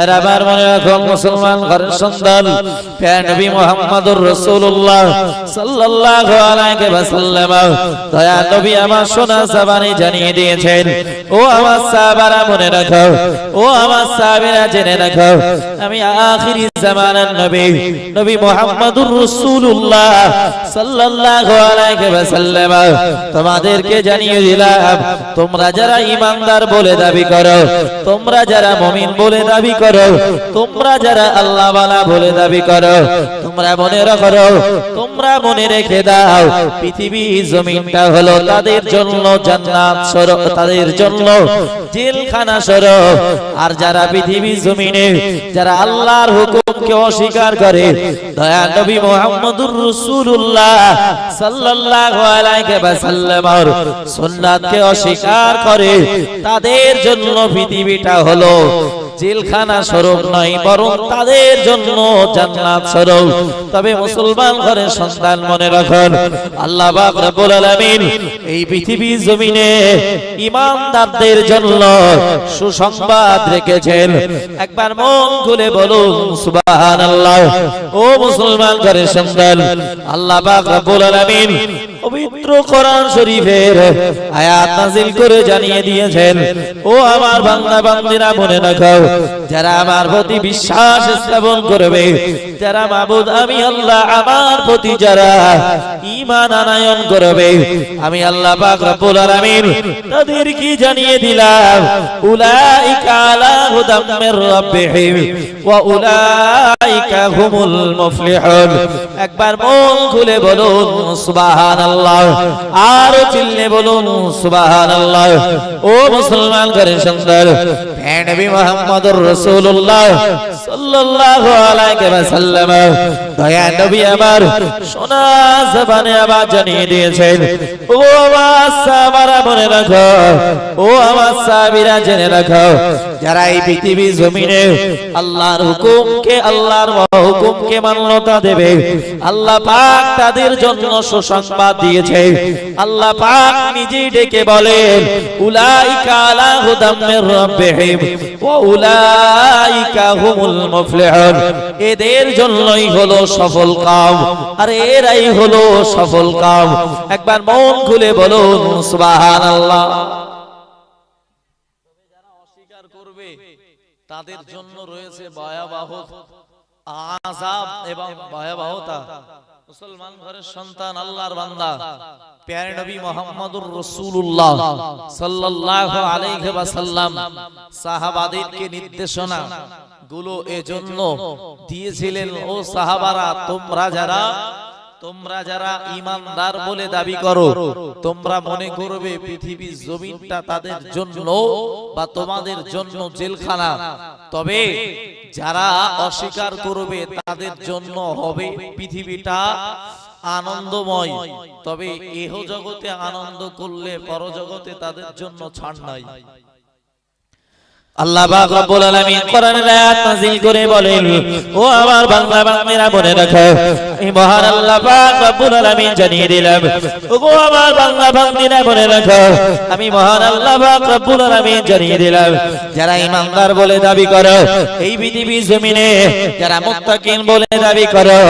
আর মনে মুসলমান ঘরের সন্তান নবী সাল্লাল্লাহু আলাইহি ওয়াসাল্লাম, দয়া নবী আমার সোনা জানিয়ে দিয়েছেন। ও আমার সাহাবারা মনে রাখো, ও আমার সাহাবীরা জেনে রাখো, আমি আখিরি জামানার নবী নবী সাল্লাল্লাহু আলাইহি ওয়াসাল্লাম, তোমাদেরকে জানিয়ে দিলাম, তোমরা যারা ঈমানদার বলে দাবি করো, তোমরা যারা মুমিন বলে দাবি করো তোমরা যারা আল্লাহ ওয়ালা বলে দাবি করো, তোমরা মনে রাখো, তোমরা মনে রেখে দাও পৃথিবী জমিনটা হলো তাদের জন্য জান্নাত সর তাদের জন্য জেলখানা সর আর যারা পৃথিবী জমিনে, যারা আল্লাহর হুকুমকে অস্বীকার করে, দয়া নবী মুহাম্মদুর রাসূলুল্লাহ সাল্লাল্লাহু অস্বীকার করে, তাদের জন্য পৃথিবীটা হলো জেলখানা স্বরূপ নয়, বরং তাদের জন্য জান্নাত স্বরূপ তবে মুসলমান ঘরের সন্তান মনে রাখুন, আল্লাহ পাক রব্বুল আলামিন এই পৃথিবী জমিনে ইমানদারদের জন্য সুসংবাদ রেখেছেন। একবার মন খুলে বলুন, সুবহানাল্লাহ। ও মুসলমান ঘরের সন্তান, আল্লাহ পাক রব্বুল আলামিন পবিত্র কোরআন শরীফের আয়াত নাযিল করে জানিয়ে দিয়েছেন। ও আমার বান্দা, বান্দিরা, মনে রাখো, যারা আমার প্রতি বিশ্বাস স্থাপন করবে, যারা মাবুদ, আমি আল্লাহ, আমার প্রতি যারা ঈমান আনায়ন করবে। আমি আল্লাহ পাক রব্বুল আলামিন তাদের কি জানিয়ে দিলাম, উলাইকা আলা হুদাম মির ওয়া উলাইকা হুমুল মুফলিহুন। একবার মন খুলে বলুন, সুবহানাল্লাহ। আর চিল্লে বলুন, সুবহানাল্লাহ। ও মুসলমান ঘরের সন্তান নবী মুহাম্মদুর রাসূলুল্লাহ সাল্লাল্লাহু আলাইহি ওয়াসাল্লাম। দয়া নবী আমার সোনা আবার জানিয়ে দিয়েছেন, ও আমার সাহাবারা মনে রাখো, ও আমার সাহাবীরা জেনে রাখো, যারা এই পৃথিবী জমিনে আল্লাহর হুকুমকে আল্লাহর হুকুমকে মান্যতা দেবে, আল্লাহ পাক তাদের জন্য সুসংবাদ দিয়েছে। আল্লাহ পাক নিজেই ডেকে বলেন, উলাইকা আলা হুদাম মির রাব্বিহিম, ওয়া উলাইকা হুমুল মুফলিহুন। এদের জন্যই হলো সফল কাম, আর এরাই হলো সফল কাম। একবার মন খুলে বলুন, সুবহানাল্লাহ। অস্বীকার করবে তাদের জন্য রয়েছে ভয়াবহ আযাব এবং ভয়াবহতা। মুসলমান ঘরের সন্তান আল্লাহর বান্দা। প্যারে নবী মোহাম্মদুর রাসূলুল্লাহ সাল্লাল্লাহু আলাইহি ওয়াসাল্লাম সাহাবাদেরকে নির্দেশনা গুলো এজন্য দিয়েছিলেন, ও সাহাবারা, তোমরা যারা তোমরা যারা ইমানদার বলে দাবি করো, তোমরা মনে করবে পৃথিবীর জমিনটা তাদের জন্য বা তোমাদের জন্য জেলখানা। তবে যারা অস্বীকার করবে তাদের জন্য হবে পৃথিবীটা আনন্দময়। তবে এহ জগতে আনন্দ করলে পরজগতে তাদের জন্য ছাড় নাই। আল্লাহ পাক রব্বুল আলামিন কোরআনের আয়াত নাযিল করে বলেন, ও আমার বান্দা, বান্দিরা, মনে রাখো, এই মহান আল্লাহ পাক রব্বুল আলামিন জানিয়ে দিলাম ও আমার বান্দা, বান্দিরা, মনে রাখো, আমি মহান আল্লাহ পাক রব্বুল আলামিন জানিয়ে দিলাম, যারা ঈমানদার বলে দাবি করো, এই পৃথিবী জমিনে যারা মুত্তাকিন বলে দাবি করো,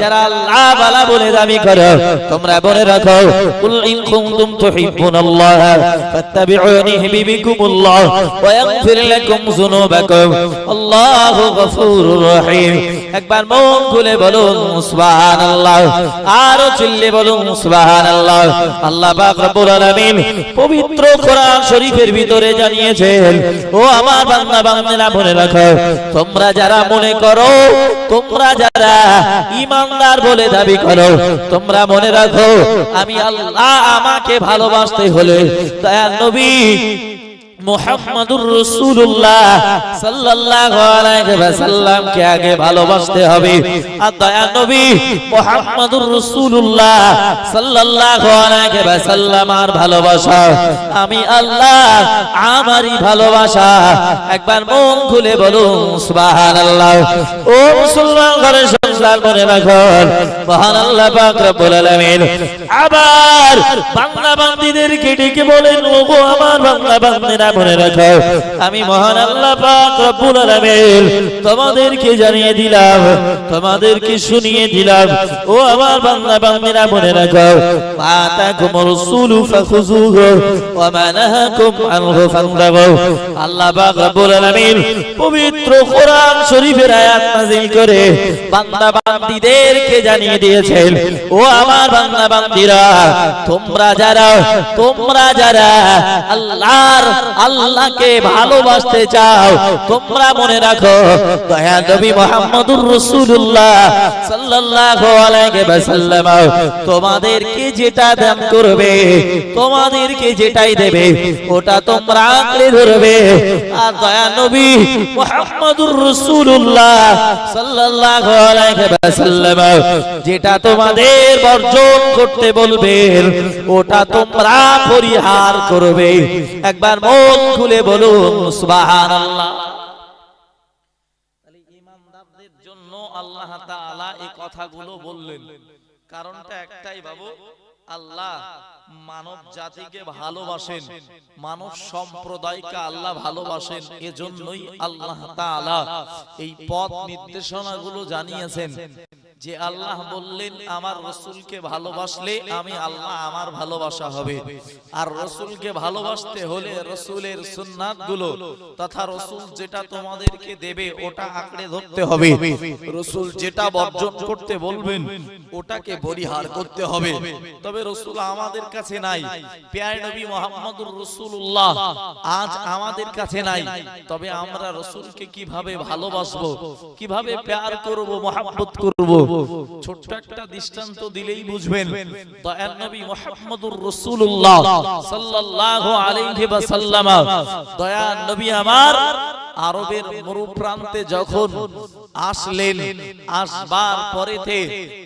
যারা আল্লাহ ওয়ালা বলে দাবি করো, তোমরা মনে রাখো, কুল ইন কুনতুম তুহিব্বুনাল্লাহ, ফাত্তাবিউনি ইউহিব্বুকুমুল্লাহ ওয়া ইয়াগফির লাকুম যুনুবাকুম আল্লাহু গফুরুর রহিম একবার মন খুলে বলুন, সুবহানাল্লাহ। আর চিল্লে বলুন, সুবহানাল্লাহ। আল্লাহ পাক রব্বুল আলামিন পবিত্র কোরআন শরীফের ভিতরে জানিয়েছেন, ও আমার বান্দা বান্দিরা মনে রাখো, তোমরা যারা মনে করো, তোমরা যারা ইমানদার বলে দাবি করো, তোমরা মনে রাখো, আমি আল্লাহ আমাকে ভালোবাসতে হলে দয়াল নবী মুহাম্মাদুর রাসূলুল্লাহ সাল্লাল্লাহু আলাইহি ওয়াসাল্লামকে আগে ভালোবাসতে হবে। আর দয়া নবী মুহাম্মাদুর রাসূলুল্লাহ সাল্লাল্লাহু আলাইহি ওয়াসাল্লাম আর ভালোবাসা। আমি আল্লাহ আমারই ভালোবাসা। একবার মন খুলে বলুন, সুবহানাল্লাহ। ও মুসলমান ঘরে সংসার মনে রাখুন মহান আল্লাহ পাক রব্বুল আলামিন। আবার বাংলা বান্দীদেরকে ডেকে বলেন, ওগো আমার বাংলা বান্দীরা মনে রাখো। আমি মহান আল্লাহ পাক রব্বুল আলামিন তোমাদেরকে জানিয়ে দিলাম, তোমাদেরকে শুনিয়ে দিলাম। ও আমার বান্দা, বান্দিরা, মনে রাখো। মাতাকুম রাসূলু ফাখুযুহু ওয়া মা নাহাকুম আনহু ফান্তাহু আল্লাহ পাক রব্বুল আলামিন পবিত্র কোরআন শরীফের আয়াত নাযিল করে বান্দা, বান্দীদেরকে জানিয়ে দিয়েছেন। ও আমার বান্দা, বান্দিরা, তোমরা যারা তোমরা যারা আল্লাহর আল্লাহকে ভালোবাসতে চাও। তোমরা মনে রাখো, দয়া নবী মুহাম্মদুর রাসূলুল্লাহ সাল্লাল্লাহু আলাইহি তোমাদেরকে যেটা দান করবে, তোমাদেরকে যেটাই দেবে, ওটা তোমরা আঁকড়ে ধরবে। আর দয়া নবী মুহাম্মদুর রাসূলুল্লাহ সাল্লাল্লাহু আলাইহি যেটা তোমাদের বর্জন করতে বলবেন ওটা তোমরা পরিহার করবে। একবার মন খুলে বলুন, সুবহানাল্লাহ। তাহলে ইমানদারদের জন্য আল্লাহ তাআলা এই কথাগুলো বললেন। কারণটা একটাই বাবু, আল্লাহ মানব জাতিকে ভালোবাসেন, মানব সম্প্রদায়কে আল্লাহ ভালোবাসেন, এজন্যই আল্লাহ তাআলা এই পথ নির্দেশনাগুলো জানিয়েছেন। যে আল্লাহ বললেন আমার রসুলকে ভালোবাসলে আমি আল্লাহ আমার ভালোবাসা হবে। আর রসুলকে ভালোবাসতে হলে রসুলের সুন্নাতগুলো তথা রসুল যেটা তোমাদেরকে দেবে ওটা আঁকড়ে ধরতে হবে। রসুল যেটা বর্জন করতে বলবেন ওটাকে পরিহার করতে হবে। তবে রসুল আমাদের কাছে নাই। পেয়ার নবী মোহাম্মদুর রসুল্লাহ আজ আমাদের কাছে নাই। তবে আমরা রসুলকে কীভাবে ভালোবাসবো? কীভাবে প্যার করব মোহাম্মত করব? ছোট্ট একটা দৃষ্টান্ত দিলেই বুঝবেন। দয়ার নবী মুহাম্মদুর রাসূলুল্লাহ সাল্লাল্লাহু আলাইহি ওয়াসাল্লাম। দয়ার নবী আমার আরবের মরু প্রান্তে যখন আসলেন আসবার পরেতে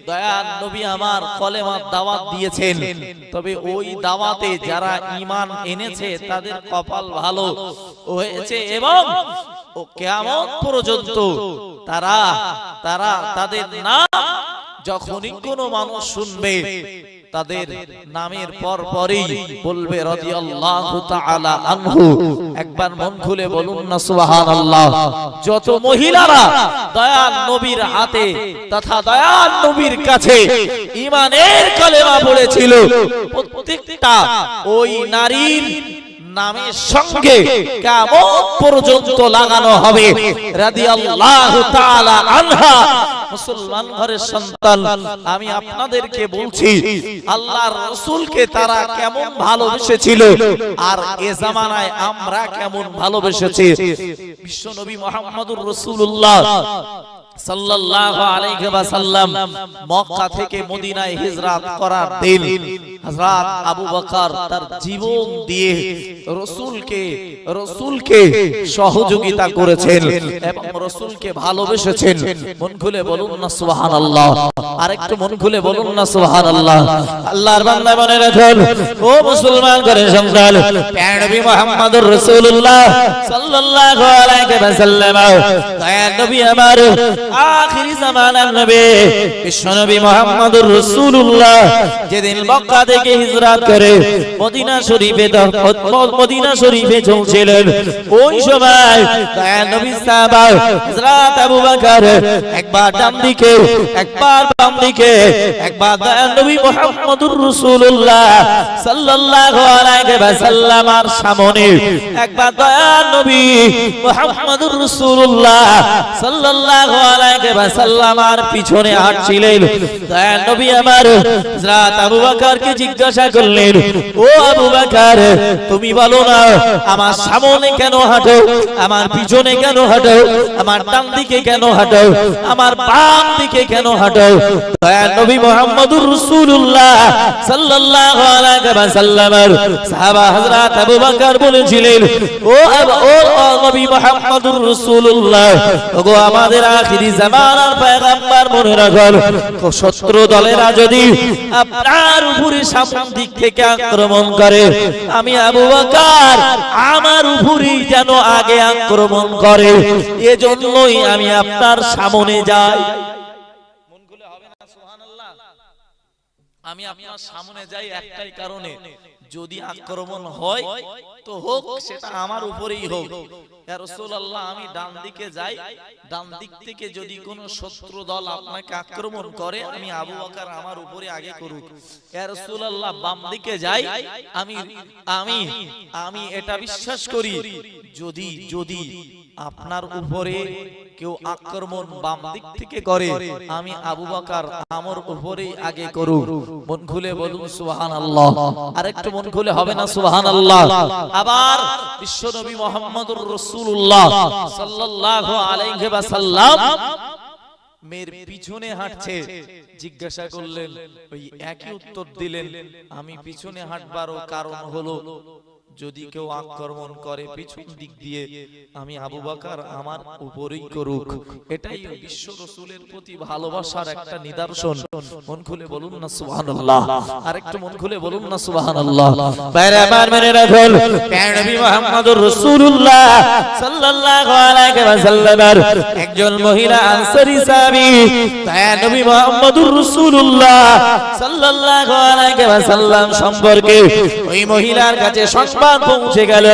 দয়ার নবী আমার কলেমার দাওয়াত দিয়েছেন। তবে ওই দাওয়াতে যারা ঈমান এনেছে তাদের কপাল ভালো হয়েছে এবং ও কেয়ামত পর্যন্ত তারা তারা তাদের নাম যখনই কোনো মানুষ শুনবে, তাদের নামের পর পরই বলবে একবার মন খুলে বলুন না যত মহিলারা দয়াল নবীর হাতে তথা দয়াল নবীর কাছে ঈমানের কলেমা পড়েছিল, প্রত্যেকটা ওই নারীর নামের সঙ্গে কেমন পর্যন্ত লাগানো হবে। রাদিয়াল্লাহু তাআলা আনহা। মুসলমান ঘরের সন্তান আমি আপনাদেরকে বলছি আল্লাহর রাসূলকে তারা কেমন ভালোবেসেছিল আর এ জামানায় আমরা কেমন ভালোবেসেছি। বিশ্বনবী মুহাম্মদুর রাসূলুল্লাহ। সাল্লাল্লাহু আলাইহি ওয়াসাল্লাম মক্কা থেকে মদিনায় হিজরত করার দিন হযরত আবু বকর তার জীবন দিয়ে রাসূলকে রাসূলকে সহযোগিতা করেছেন এবং রাসূলকে ভালোবেসেছেন। মন খুলে বলুন না সুবহানাল্লাহ। আরেকটু মন খুলে বলুন না সুবহানাল্লাহ। আল্লাহর বান্দা মনে রাখুন, ও মুসলমান করে সন্তান প্যার নবী মুহাম্মদুর রাসূলুল্লাহ সাল্লাল্লাহু আলাইহি ওয়াসাল্লাম, দয়ার নবী আমার একবার সামনে একবার দয়ার নবী মুহাম্মদুর রাসূলুল্লাহ সাল্লাল্লাহু আমার তুমি বলো না, আমার সামনে কেন হাঁটো? আমার পিছনে কেন হাঁটো? আমার ডান দিকে কেন হাঁটো? আমার বাম দিকে কেন হাঁটো? দয়ার নবী রাসূলুল্লাহ, ওগো আমাদের আখিরি জামানার পয়গম্বর মনে শত্রু দলেরা যদি আপনার উপরে দিক থেকে আক্রমণ করে, আমি আবু বকর আমার উপরেই যেন আগে আক্রমণ করে, এজন্যই আমি আপনার সামনে যাই। আমি আপনার সামনে যাই একটাই কারণে, যদি আক্রমণ হয়, তো হোক, সেটা আমার উপরেই হোক। রাসূলুল্লাহ আমি ডান দিকে যাই। ডান দিক থেকে যদি কোনো শত্রু দল আপনাকে আক্রমণ করে আমি আবু বকর আমার উপরে আগে করুক। ইয়া রাসূলুল্লাহ বাম দিকে যাই। আমি আমি আমি এটা বিশ্বাস করি। যদি যদি আপনার উপরে কেউ আক্রমণ বাম দিক থেকে করে আমি আবু বকর আমার উপরেই আগে করুক। মন খুলে বলুন সুবহানাল্লাহ। আরেকটু মন খুলে হবে না সুবহানাল্লাহ। আবার বিশ্বনবী মুহাম্মদুর রাসূলুল্লাহ সাল্লাল্লাহু আলাইহি ওয়াসাল্লাম মেয়ের পিছনে হাঁটছে। জিজ্ঞাসা করলেন ওই একই উত্তর দিলেন আমি পিছনে হাঁটবারও কারণ হলো যদি কেউ আক্রমণ করে পিছন দিক দিয়ে আমি আবু বকর আমার উপরেই করুক। এটাই বিশ্ব রসুলের প্রতি ভালোবাসার একটা নিদর্শন। মন খুলে বলুন না সুবহানাল্লাহ। আরেকটু মন খুলে বলুন না সুবহানাল্লাহ। বাইরে আমার মেনে রাখুন। নবী মুহাম্মদুর রাসূলুল্লাহ সাল্লাল্লাহু আলাইহি ওয়াসাল্লামের একজন মহিলা আনসারী সাহাবী। তাই নবী মুহাম্মদুর রাসূলুল্লাহ সাল্লাল্লাহু আলাইহি ওয়াসাল্লাম সম্পর্কে ওই মহিলার কাছে সংবাদ পৌঁছে গেল।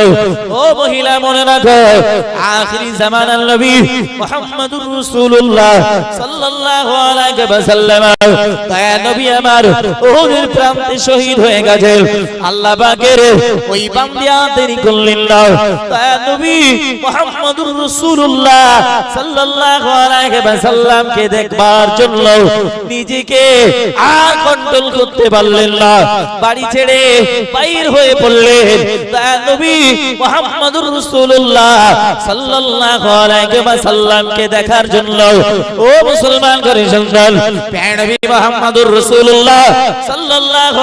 ও মহিলা, মনে রাখো, আখিরি জামানার নবী মুহাম্মদুর রাসূলুল্লাহ সাল্লাল্লাহু আলাইহি ওয়াসাল্লাম। তাই নবী আমার ওহুদের প্রান্তে শহীদ হয়ে গেছে। আল্লাহ পাকের ওই বান্দিয়া দেরি করলেন না। তাই নবী মুহাম্মদুর রাসূলুল্লাহ সাল্লাল্লাহু আলাইহি ওয়াসাল্লাম কে দেখবার জন্য নিজেকে আর কন্ট্রোল করতে পারলেন না। বাড়ি ছেড়ে বাইর হয়ে পড়লেন। দেখার জন্য, ও মুসলমান করে সন্তান নবী মুহাম্মদুর রাসূলুল্লাহ সাল্লাল্লাহু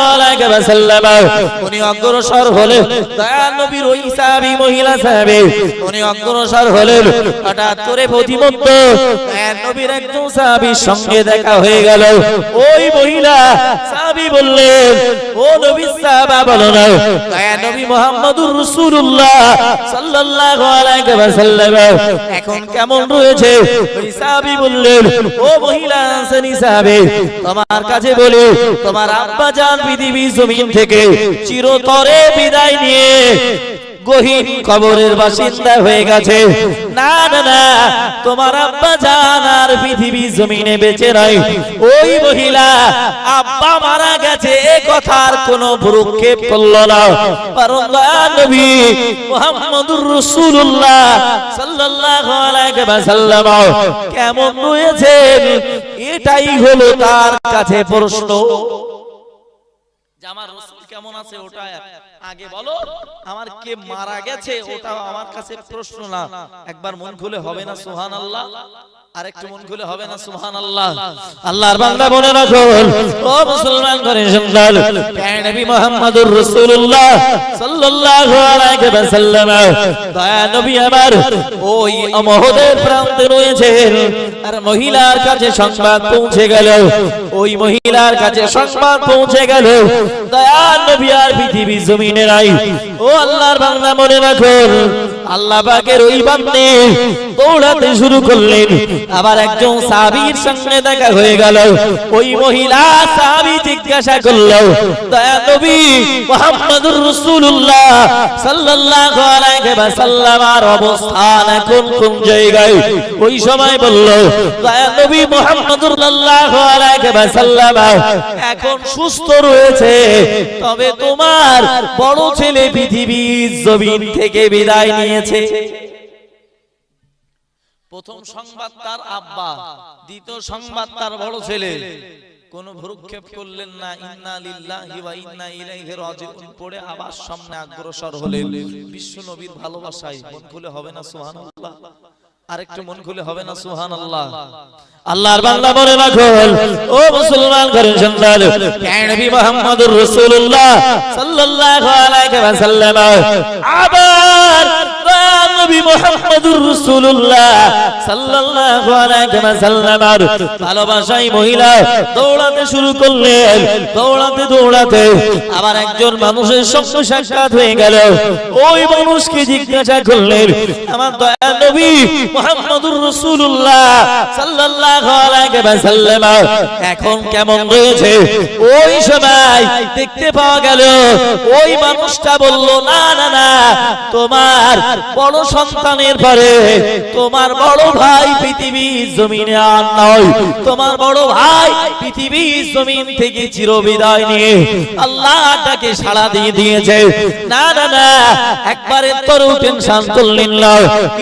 উনি অগ্রসর হলেন দয়াল ওই সাহাবী মহিলা সাহাবী, উনি অগ্রসর হলেন, হঠাৎ করে দেখা মুহাম্মদুর রাসূলুল্লাহ সাল্লাল্লাহু আলাইহি ওয়াসাল্লাম। এখন কেমন রয়েছে? সাহাবী বললেন, ও মহিলা আনসারী সাহাবী, তোমার কাছে বলি, তোমার আব্বা জান পৃথিবী জমিন থেকে চিরতরে বিদায় নিয়ে গহীন কবরের বাসিন্দা হয়ে গেছে। না না না, তোমার আব্বা জান আর পৃথিবী জমিনে বেঁচে নাই ওই মহিলা আব্বা মারা গেছে, এ কথার কোনো ভ্রুক্ষেপ করল না। কারণ নবী মুহাম্মদুর রাসূলুল্লাহ সাল্লাল্লাহু আলাইহি ওয়াসাল্লাম কেমন রয়েছেন এটাই হলো তার কাছে প্রশ্ন। আমার কেমন আছে ওটা আগে বলো। আমার কে মারা গেছে ওটা আমার কাছে প্রশ্ন না। একবার মন খুলে হবে না সোহান আল্লাহ আরেকটু মন খুলে হবে না সুহান আল্লাহ আল্লাহর বান্দা মনে রাখুন ও মুসলমান করে শুনলাল নবী মুহাম্মদুর রাসূলুল্লাহ সাল্লাল্লাহু আলাইহি ওয়াসাল্লাম দয়া নবী আমার ওই মহোদয়ের প্রান্তে রয়েছেন আর মহিলার কাছে সংবাদ পৌঁছে গেল ওই মহিলার কাছে সংবাদ পৌঁছে গেল দয়া নবী আর পৃথিবী জমিনে নাই। ও আল্লাহর বান্দা মনে রাখুন আল্লাহ ওই বান্দে দৌড়াতে শুরু করলেন। আবার একজন সাহাবীর সঙ্গে দেখা হয়ে গেল। ওই মহিলা সাহাবী জিজ্ঞাসা করল, দয়া নবী মুহাম্মদুর রাসূলুল্লাহ সাল্লাল্লাহু আলাইহি আর অবস্থান কোন জায়গায়? ওই সময় বলল, দয়া নবী মুহাম্মদুর সাল্লাল্লাহু আলাইহি এখন সুস্থ রয়েছে। তবে তোমার বড় ছেলে পৃথিবীর জমিন থেকে বিদায় নিয়েছে প্রথম সংবাদ তার আব্বা, দ্বিতীয় সংবাদ তার বড় ছেলে। কোন ভ্রুক্ষেপ করলেন না। ইন্না লিল্লাহি ওয়া ইন্না ইলাইহি রাজিউন। পড়ে আবার সামনে অগ্রসর হলেন। বিশ্ব নবীর ভালোবাসায় মন খুলে হবে না, সুবহানাল্লাহ। আরেকটু মন খুলে হবে না, সুবহানাল্লাহ। আল্লাহর বান্দা বলে রাখুন ও মুসলমান করেন সন্তান নবী মুহাম্মদুর রাসূলুল্লাহ সাল্লাল্লাহু আলাইহি আবার নবী মুহাম্মদুর রাসূলুল্লাহ সাল্লাল্লাহু আলাইহি ওয়াসাল্লাম ভালোবাসাই মহিলা দৌড়াতে শুরু করলেন, দৌড়াতে দৌড়াতে আবার একজন মানুষের সঙ্গে সাক্ষাৎ হয়ে গেল। ওই মানুষকে জিজ্ঞাসা করলেন, আমার দয়া নবী মুহাম্মদুর রাসূলুল্লাহ সাল্লাল্লাহু এখন কেমন রয়েছে? ওই সময় দেখতে পাওয়া গেল, ওই মানুষটা বলল, না না না, তোমার বড় সন্তানের পরে তোমার বড় ভাই পৃথিবীর জমিনে আর নয়। তোমার বড় ভাই পৃথিবীর জমিন থেকে চিরবিদায় নিয়ে আল্লাহটাকে সাড়া দিয়ে দিয়েছে। না না না, একবারে তোর টেনশন করলেন না।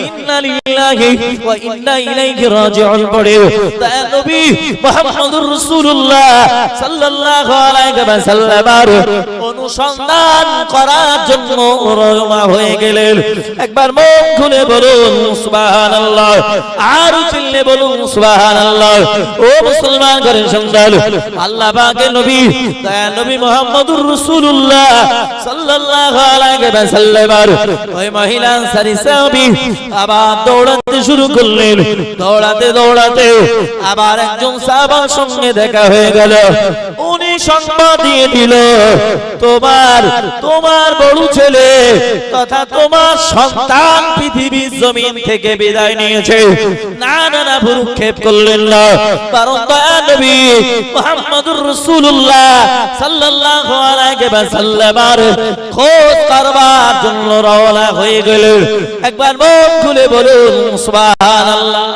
ইন্না লিল্লাহি ইন্না ইলাইহি রাজিউন। পড়ে অনুসন্ধান করার জন্য রওনা হয়ে গেলেন। একবার মুখ খুলে বলুন, সুবহানাল্লাহ। আর চিল্লে বলুন, সুবহানাল্লাহ। ও মুসলমান করে সন্তান, আল্লাহ নবী দৌড়াতে শুরু করলেন। দৌড়াতে দৌড়াতে আবার একজন সাহাবার সঙ্গে দেখা হয়ে গেল। উনি সংবাদ দিয়ে দিল, তোমার তোমার বড় ছেলে তথা তোমার সন্তান পৃথিবীর জমিন থেকে বিদায় নিয়েছে। না না না, ভুরুক্ষেপ করলেন না। কারণ দয়া নবী মুহাম্মদুর রাসূলুল্লাহ সাল্লাল্লাহু আলাইহি ওয়াসাল্লামের খোঁজ করবার জন্য রওনা হয়ে গেলেন। একবার মুখ খুলে বলুন, সুবহানাল্লাহ।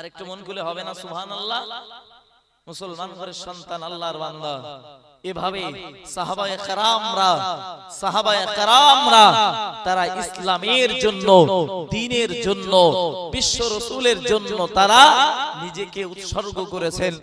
আর একটু মন খুলে হবে না সুহান আল্লাহ মুসলমান ঘরের সন্তান আল্লাহর বান্দা। এভাবে সাহাবায়ে কেরামরা সাহাবায়ে কেরামরা তারা ইসলামের জন্য দ্বীনের জন্য বিশ্ব রসুলের জন্য তারা নিজেকে উৎসর্গ করেছেন।